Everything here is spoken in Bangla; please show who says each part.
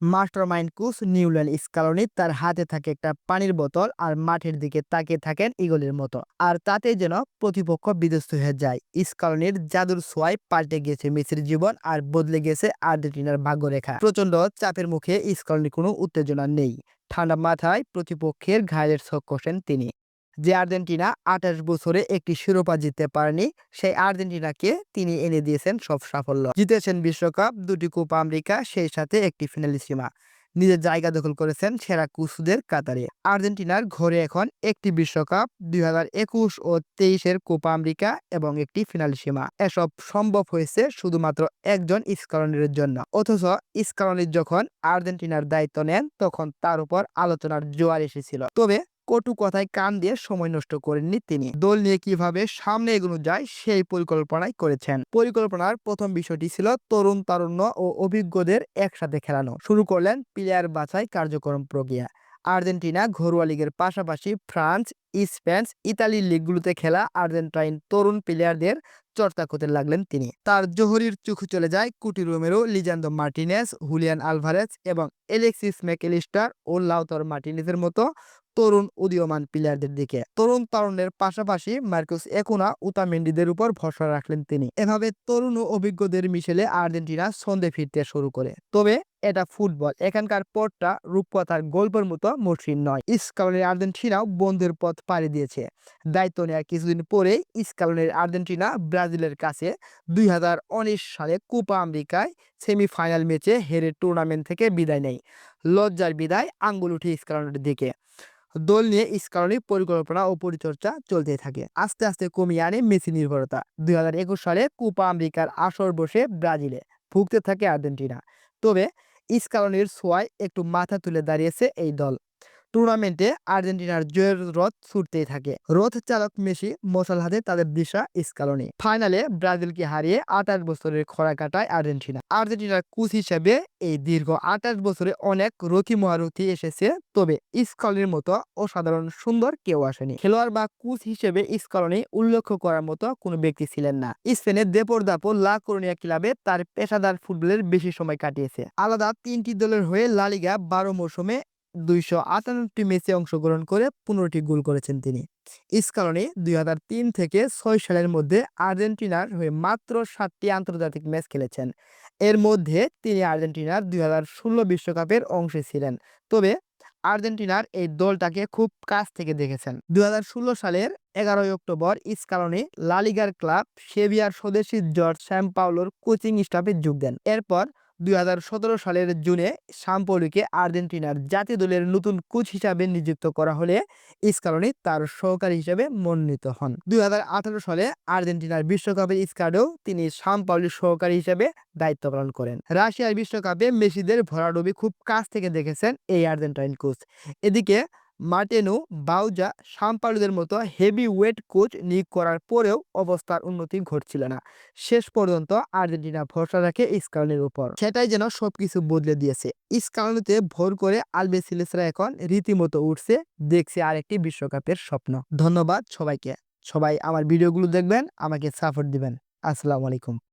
Speaker 1: মাস্টার মাইন্ড কোচ নিউল্যান্ড স্কালনি তার হাতে থাকে একটা পানির বোতল আর মাঠের দিকে তাকিয়ে থাকেন ইগলের মতো। আর তাতে যেন প্রতিপক্ষ বিধ্বস্ত হয়ে যায়। স্কালনির জাদুর সোয়াই পাল্টে গেছে মেসির জীবন আর বদলে গেছে আর্জেন্টিনার ভাগ্যরেখা। প্রচণ্ড চাপের মুখে স্কালনির কোনো উত্তেজনা নেই। ঠান্ডা মাথায় প্রতিপক্ষের ঘায়ের ছক কষেন তিনি। যে আর্জেন্টিনা আঠাশ বছরে একটি শিরোপা জিততে পারেনি, সেই আর্জেন্টিনাকে তিনি এনে দিয়েছেন সব সাফল্য। জিতেছেন বিশ্বকাপ, দুটি কোপা আমেরিকা, সেই সাথে একটি ফিনালিসিমা নিজের জায়গা দখল করেছেন সেরা কুসুদের কাতারে। আর্জেন্টিনার ঘরে এখন একটি বিশ্বকাপ, দুই ও তেইশের কোপা আমেরিকা এবং একটি ফিনালিসিমা এসব সম্ভব হয়েছে শুধুমাত্র একজন স্কালনের জন্য। অথচ স্কালনির যখন আর্জেন্টিনার দায়িত্ব নেন, তখন তার উপর আলোচনার জোয়ার এসেছিল। তবে কটু কথায় কান দিয়ে সময় নষ্ট করেননি তিনি। দল নিয়ে কীভাবে সামনে এগোনো যায় সেই পরিকল্পনাই করেছেন। পরিকল্পনার প্রথম বিষয়টি ছিল তরুণ তারুণ্য ও অভিজ্ঞদের একসাথে খেলানো। শুরু করলেন প্লেয়ার বাছাই কার্যক্রম প্রক্রিয়া। আর্জেন্টিনা ঘরোয়া লীগের পাশাপাশি ফ্রান্স, স্পেন, ইতালির লিগগুলোতে খেলা আর্জেন্টাইন তরুণ প্লেয়ারদের চর্চা করতে লাগলেন তিনি। তার জোহরির চোখ চলে যায় Cuti Romero, Lisandro Martinez, Julian Alvarez এবং এলেক্সিস ম্যাকেলিস্টার ও লাউতর মার্টিনেসের মতো তরুণ উদীয়মান প্লেয়ারদের দিকে। তরুণ তরুণের পাশাপাশি মার্কুস একুনা উতামেন্ডিদের উপর ভরসা রাখলেন তিনি। এভাবে তরুণ ও অভিজ্ঞদের মিশেলে আর্জেন্টিনা সন্ধে ফিরতে শুরু করে। তবে এটা ফুটবল। এখানকার পথটা রূপকথার গল্পের মতো মসৃণ নয়। স্কালনের আর্জেন্টিনাও বন্ধের পথ পাড়ি দিয়েছে। দায়িত্ব নেওয়ার কিছুদিন পরে স্কালনের আর্জেন্টিনা ব্রাজিলের কাছে দুই হাজার উনিশ সালে কোপা আমেরিকায় সেমিফাইনাল ম্যাচে হেরে টুর্নামেন্ট থেকে বিদায় নেয়। লজ্জার বিদায়, আঙ্গুল উঠে স্কালনের দিকে। দল নিয়ে স্কালনি পরিকল্পনা ও পরিচর্যা চলতে থাকে। আস্তে আস্তে কমিয়ে আনে মেসি নির্ভরতা। দুই হাজার একুশ সালে কোপা আমেরিকার আসর বসে ব্রাজিলে ভুগতে থাকে আর্জেন্টিনা। তবে স্কালনির সোয়ায় একটু মাথা তুলে দাঁড়িয়েছে এই দল। টুর্নামেন্টে আর্জেন্টিনার জয়ের রথ ছুটতেই থাকে। রথ চালক মেসি মশাল হাতে তাদের দিশা স্কালনি ফাইনালে ব্রাজিলকে হারিয়ে আঠাশ বছরের খরা কাটায় আর্জেন্টিনা। আর্জেন্টিনার কোচ হিসেবে এই দীর্ঘ আঠাশ বছরে অনেক রথি মহারথী এসেছে, তবে স্কলনির মতো অসাধারণ সুন্দর কেউ আসেনি। খেলোয়াড় বা কোচ হিসেবে স্কলনি উল্লেখ করার মতো কোনো ব্যক্তি ছিলেন না। স্পেনের দেপর দাপর লা করোনিয়া ক্লাবে তার পেশাদার ফুটবলের বেশি সময় কাটিয়েছে। আলাদা তিনটি দলের হয়ে লালিগা বারো মৌসুমে দুইশো আটান্নটি ম্যাচে অংশগ্রহণ করে পনেরোটি গোল করেছেন তিনি। স্কালনি দুই থেকে ছয় সালের মধ্যে আর্জেন্টিনার হয়ে মাত্র সাতটি আন্তর্জাতিক ম্যাচ খেলেছেন। এর মধ্যে তিনি আর্জেন্টিনার দুই হাজার ষোলো বিশ্বকাপের অংশে ছিলেন। তবে আর্জেন্টিনার এই দলটাকে খুব কাছ থেকে দেখেছেন। দুই হাজার ষোলো সালের এগারোই অক্টোবর স্কালনি লালিগার ক্লাব সেভিয়ার স্বদেশী জর্জ শ্যাম্পাউলোর কোচিং স্টাফে যোগ দেন। এরপর দু হাজার সতেরো সালের জুনে সাম্পলিকে আর্জেন্টিনার জাতীয় দলের নতুন কোচ হিসাবে নিযুক্ত করা হলে স্কালনি তার সহকারী হিসেবে মনোনীত হন। দুই হাজার আঠারো সালে আর্জেন্টিনার বিশ্বকাপের স্কাডেও তিনি সাম্পাউলির সহকারী হিসেবে দায়িত্ব পালন করেন। রাশিয়ার বিশ্বকাপে মেসিদের ভরাডুবি খুব কাছ থেকে দেখেছেন এই আর্জেন্টাইন কোচ। এদিকে মার্টেনো বাউজা সাম্পালুদের মতো হেভি ওয়েট কোচ নিয়োগ করার পরেও অবস্থার উন্নতি ঘটছিল না। শেষ পর্যন্ত আর্জেন্টিনা ভরসা রাখে স্কালনের উপর। সেটাই যেন সবকিছু বদলে দিয়েছে। স্কালনিতে ভোর করে আলবেসিলেসরা এখন রীতিমতো উঠছে, দেখছে আরেকটি বিশ্বকাপের স্বপ্ন। ধন্যবাদ সবাইকে। সবাই আমার ভিডিওগুলো দেখবেন, আমাকে সাপোর্ট দিবেন। আসসালামু আলাইকুম।